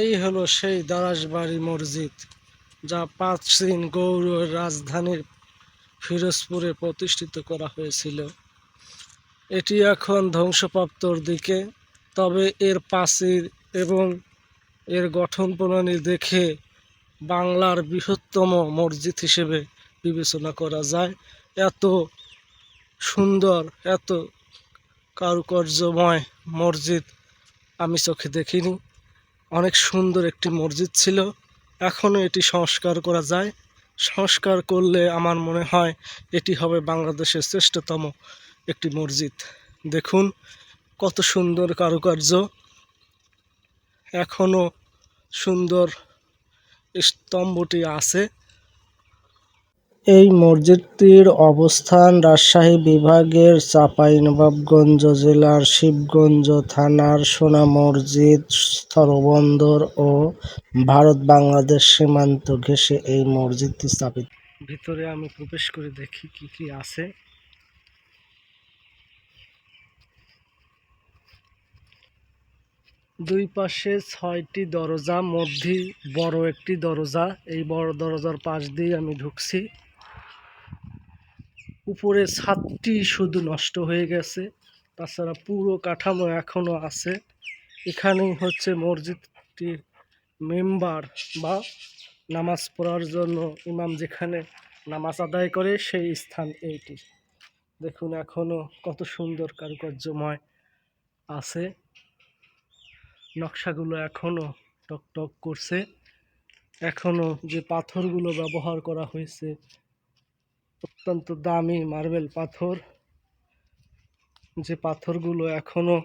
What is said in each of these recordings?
এই হলো সেই দারাসবাড়ি মসজিদ, যা প্রাচীন গৌড়ের রাজধানীর ফিরোজপুরে প্রতিষ্ঠিত করা হয়েছিল। এটি এখন ধ্বংসপ্রাপ্তর দিকে, তবে এর প্রাচীর এবং এর গঠন প্রণালী দেখে বাংলার বৃহত্তম মসজিদ হিসেবে বিবেচনা করা যায়। এত সুন্দর, এত কারুকার্যময় মসজিদ আমি চোখে দেখিনি। অনেক সুন্দর একটি মসজিদ ছিল। এখনও এটি সংস্কার করা যায়। সংস্কার করলে আমার মনে হয় এটি হবে বাংলাদেশের শ্রেষ্ঠতম একটি মসজিদ। দেখুন, কত সুন্দর কারুকার্য। এখনও সুন্দর স্তম্ভটি আছে। এই মসজিদটির অবস্থান রাজশাহী বিভাগের চাঁপাইনবাবগঞ্জ জেলার শিবগঞ্জ থানার সোনা মসজিদ, স্থলবন্দর ও ভারত বাংলাদেশ সীমান্ত ঘেঁষে এই মসজিদটি স্থাপিত। ভিতরে আমি প্রবেশ করে দেখি কি কি আছে। দুই পাশে ছয়টি দরজা, মধ্যে বড় একটি দরজা। এই বড় দরজার পাশ দিয়ে আমি ঢুকছি। উপরে ছাদটি শুধু নষ্ট হয়ে গেছে, তাছাড়া পুরো কাঠামো এখনও আছে। এখানেই হচ্ছে মসজিদটির মেম্বার বা নামাজ পড়ার জন্য ইমাম যেখানে নামাজ আদায় করে সেই স্থান এইটি। দেখুন এখনও কত সুন্দর কারুকার্যময় আছে। নকশাগুলো এখনও টকটক করছে। এখনও যে পাথরগুলো ব্যবহার করা হয়েছে অত্যন্ত দামি মার্বেল পাথর। যে পাথরগুলো এখনও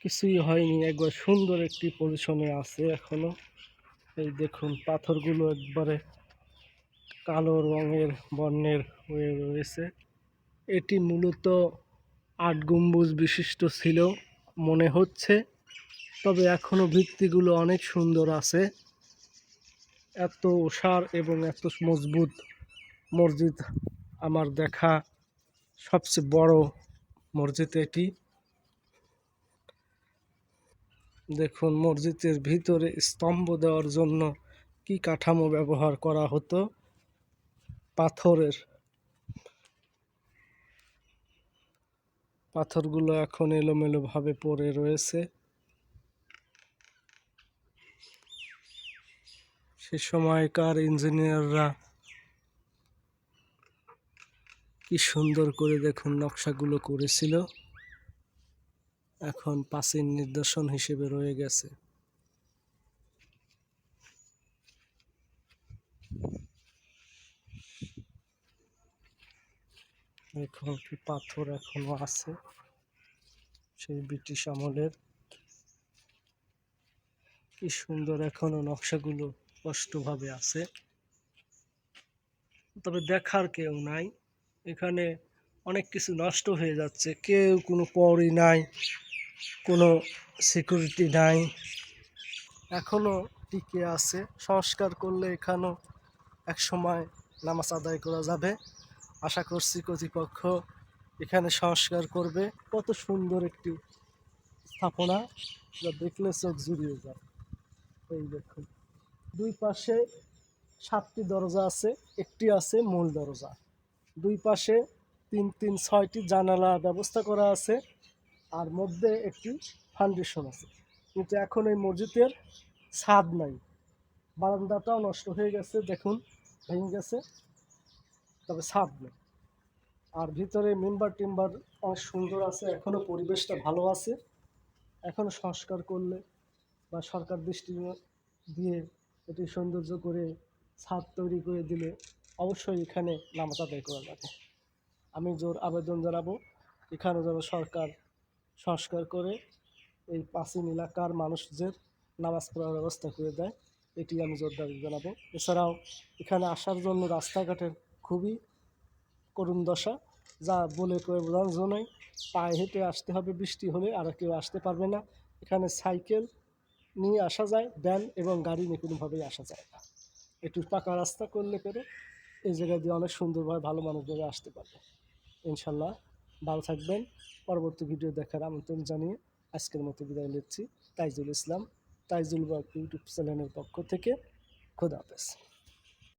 কিছুই হয়নি, একবার সুন্দর একটি পজিশনে আছে এখনও। এই দেখুন, পাথরগুলো একবারে কালো রঙের বর্ণের হয়ে রয়েছে। এটি মূলত আট গম্বুজ বিশিষ্ট ছিল মনে হচ্ছে, তবে এখনও ভিত্তিগুলো অনেক সুন্দর আছে। এত ওষার এবং এত মজবুত। মসজিদ আমার দেখা সবচেয়ে বড় মসজিদ এটি। দেখুন, মসজিদের ভিতরে স্তম্ভ দেওয়ার জন্য কি কাঠামো ব্যবহার করা হতো? পাথরের। পাথরগুলো এখন এলোমেলো ভাবে পড়ে রয়েছে। সে সময়কার ইঞ্জিনিয়াররা কি সুন্দর করে দেখুন নকশাগুলো করেছিল। এখন প্রাচীন নিদর্শন হিসেবে রয়ে গেছে। এখন কি পাথর এখনও আছে? সেই ব্রিটিশ আমলের। কি সুন্দর এখনও নকশাগুলো স্পষ্টভাবে আছে। তবে দেখার কেউ নাই। এখানে অনেক কিছু নষ্ট হয়ে যাচ্ছে। কেউ কোনো পরই নাই, কোনো সিকিউরিটি নাই, এখনও টিকে আছে। সংস্কার করলে এখানেও এক সময় নামাজ আদায় করা যাবে। আশা করছি কর্তৃপক্ষ এখানে সংস্কার করবে। কত সুন্দর একটি স্থাপনা, যা দেখলে চোখ জুড়িয়ে যায়। এই দেখুন, দুই পাশে সাতটি দরজা আছে, একটি আছে মূল দরজা। দুই পাশে তিন তিন ছয়টি জানালা ব্যবস্থা করা আছে আর মধ্যে একটি ফাউন্ডেশন আছে। কিন্তু এখন এই মসজিদের ছাদ নাই। বারান্দাটাও নষ্ট হয়ে গেছে, দেখুন, ভেঙে গেছে, তবে ছাদ নেই। আর ভিতরে মেম্বার টেম্বার অনেক সুন্দর আছে এখনও পরিবেশটা ভালো আছে। এখনও সংস্কার করলে বা সরকার দৃষ্টি দিয়ে এটি সৌন্দর্য করে ছাদ তৈরি করে দিলে অবশ্যই এখানে নামাজ আদায় করা যাবে আমি জোর আবেদন জানাব, এখানে যেন সরকার সংস্কার করে এই প্রাচীন এলাকার মানুষদের নামাজ পড়ার ব্যবস্থা করে দেয়, এটি আমি জোর দাবি জানাব। এছাড়াও এখানে আসার জন্য রাস্তাঘাটের খুবই করুণ দশা, যা বলে করে বোঝানোর জন্যই পায়ে হেঁটে আসতে হবে, বৃষ্টি হলে আর কেউ আসতে পারবে না। এখানে সাইকেল নিয়ে আসা যায়, ভ্যান এবং গাড়ি নিয়ে কোনোভাবেই আসা যায় না। একটু পাকা রাস্তা করলে পরে এই জায়গা দিয়ে অনেক সুন্দরভাবে ভালো মানুষভাবে আসতে পারবে। ইনশাল্লাহ ভালো থাকবেন। পরবর্তী ভিডিও দেখার আমন্ত্রণ জানিয়ে আজকের মতো বিদায় নিচ্ছি। তাইজুল ইসলাম, তাইজুল বাক ইউটিউব চ্যানেলের পক্ষ থেকে। খোদা হাফেজ।